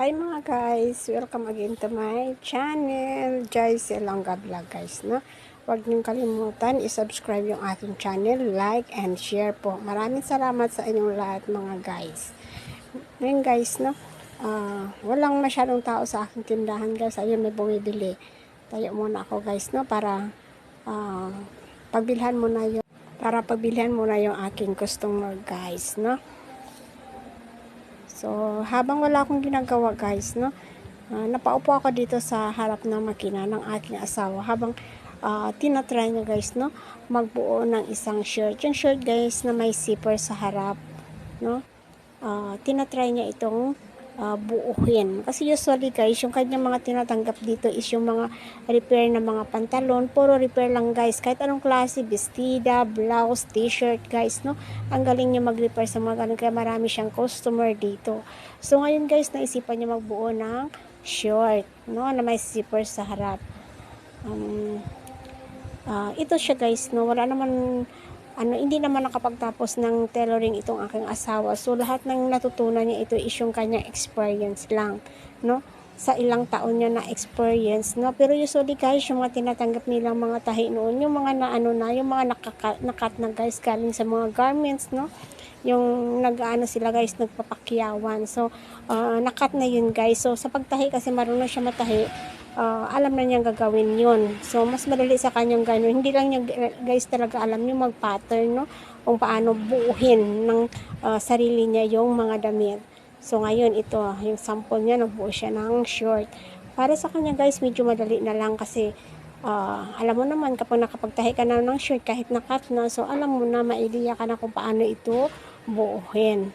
Hi mga guys! Welcome again to my channel, Joyce Elonga Vlog guys. No? Huwag niyong kalimutan i-subscribe yung aking channel, like and share po. Maraming salamat sa inyong lahat mga guys. Ngayon guys, no? ah, walang masyadong tao sa aking tindahan guys. Ayun, may bumibili. Tayo muna ako guys, no? Para ah, pagbilhan mo na yung para pagbilhan mo na yung aking customer guys, no? So, habang wala akong ginagawa guys, no, ah, napaupo ako dito sa harap ng makina ng aking asawa habang ah, tinatry niya guys, no, magbuo ng isang shirt. Yung shirt guys na may zipper sa harap, no, ah, tinatry niya itong ah, buuhin. Kasi usually guys, yung kanyang mga tinatanggap dito is yung mga repair na mga pantalon. Puro repair lang guys. Kahit anong klase, bestida, blouse, t-shirt guys, no? Ang galing niya mag-repair sa mga ganun. Kaya marami siyang customer dito. So ngayon guys, naisipan niya magbuo ng short, no? Na may zipper sa harap. Um, ah, ito siya guys, no? Wala naman ano, hindi naman nakapagtapos ng tailoring itong aking asawa. So, lahat ng natutunan niya ito is yung kanyang experience lang, no? Sa ilang taon niya na experience, no? Pero usually guys, yung mga tinatanggap nilang mga tahi noon, yung mga naano na, yung mga nakaka, nakat na guys galing sa mga garments, no? Yung nag-ano sila guys, nagpapakyawan. So, ah, nakat na yun guys. So, sa pagtahi kasi marunong siya matahi, ah, alam na niyang gagawin yun. So, mas madali sa kanyang gano'n. Hindi lang niya guys talaga alam yung mag-pattern, no? Kung paano buuhin ng ah, sarili niya yung mga damit. So, ngayon, ito, yung sample niya, nagbuo siya ng short. Para sa kanya guys, medyo madali na lang kasi ah, alam mo naman kapag nakapagtahi ka na ng short kahit nakat na, so alam mo na, maidiya ka na kung paano ito buuhin.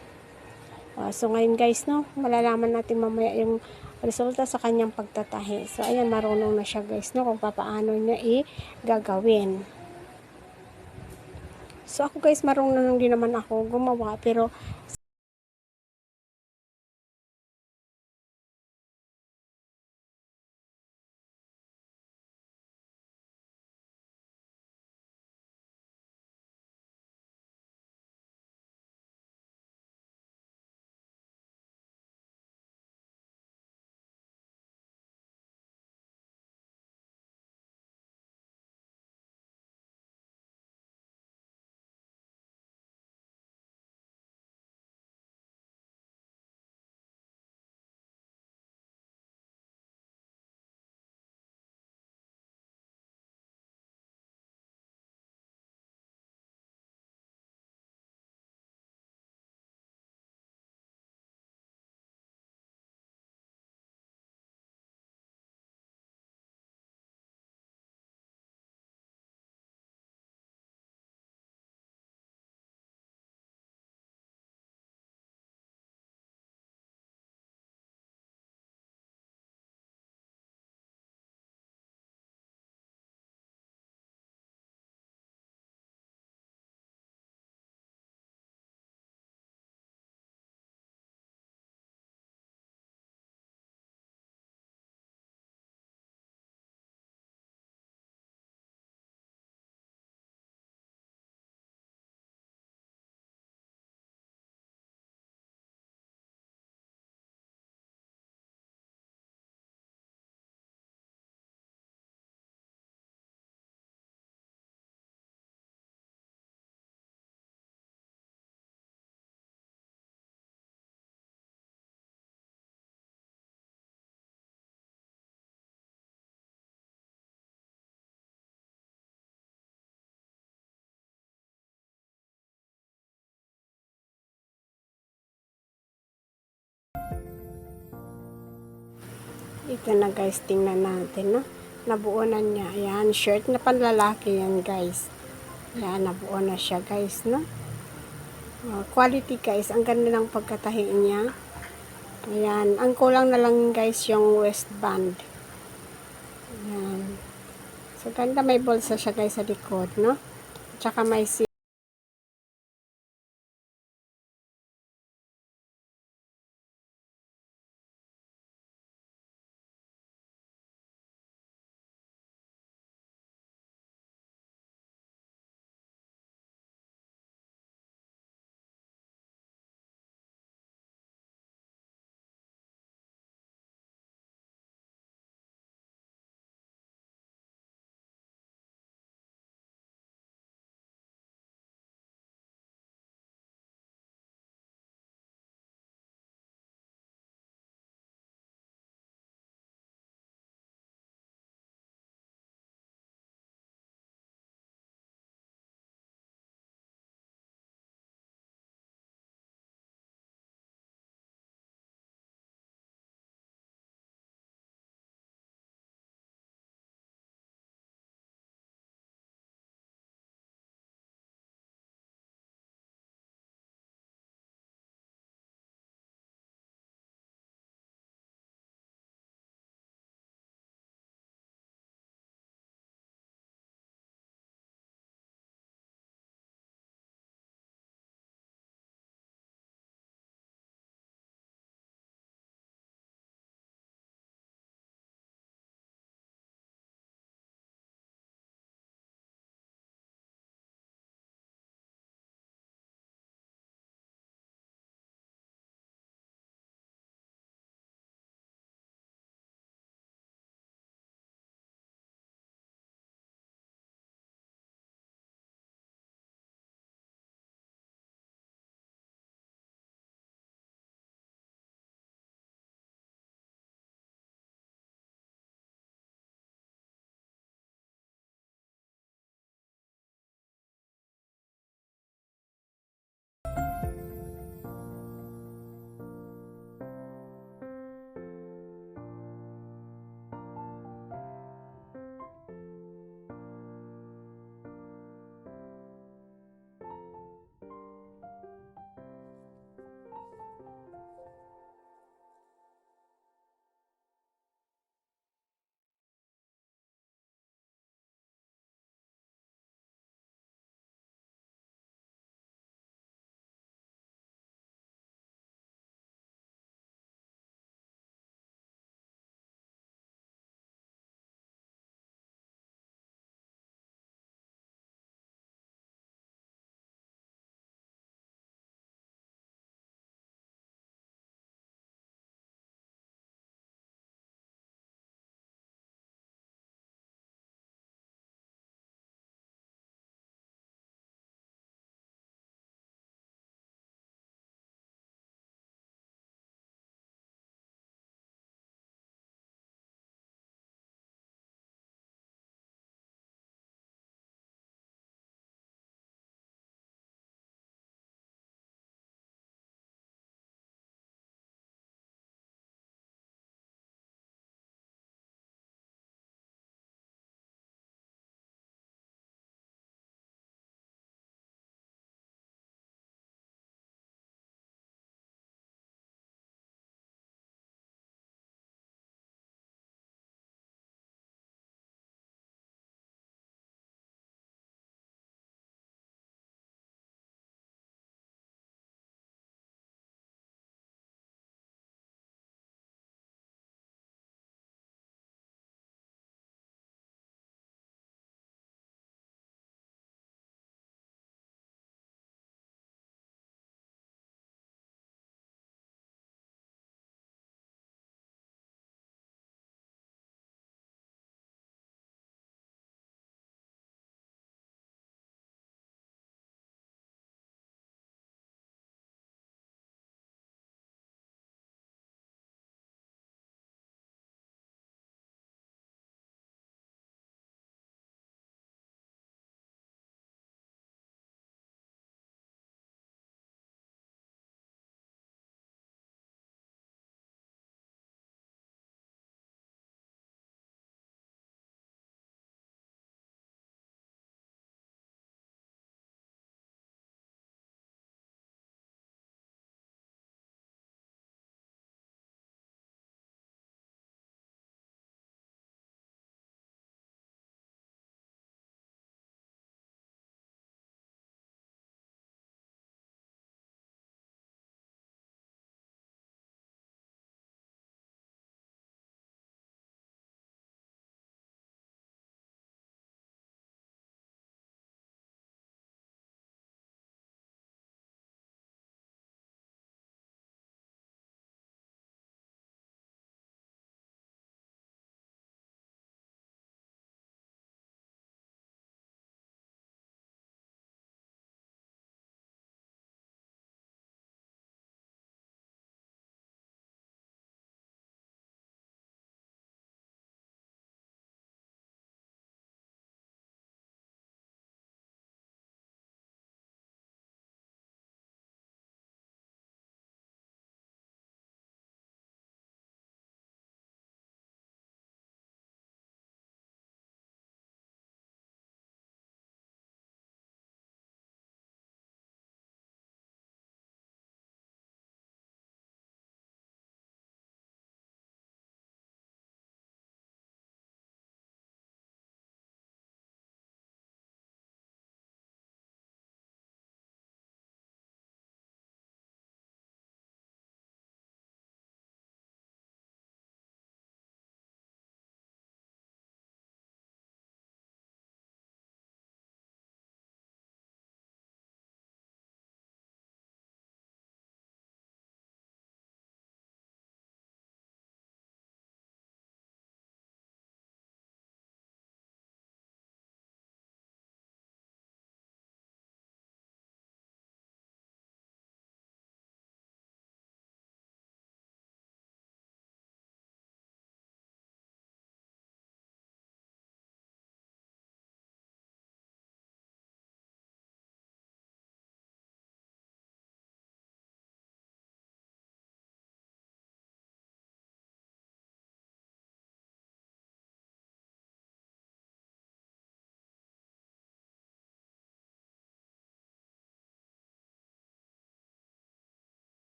Ah, so ngayon guys, no, malalaman natin mamaya yung resulta sa kanyang pagtatahi. So ayan, marunong na siya guys, no, kung paano niya i-gagawin. So ako guys, marunong din naman ako gumawa, pero Ito na guys, tingnan natin, no? Nabuo na niya. Ayan, shirt na panlalaki yan guys. Ayan, nabuo na siya guys, no? Uh, quality guys, ang ganda ng pagkatahi niya. Ayan, ang kulang na lang guys yung waistband. Ayan. So, ganda may bulsa siya guys sa likod, no? Tsaka may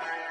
Bye.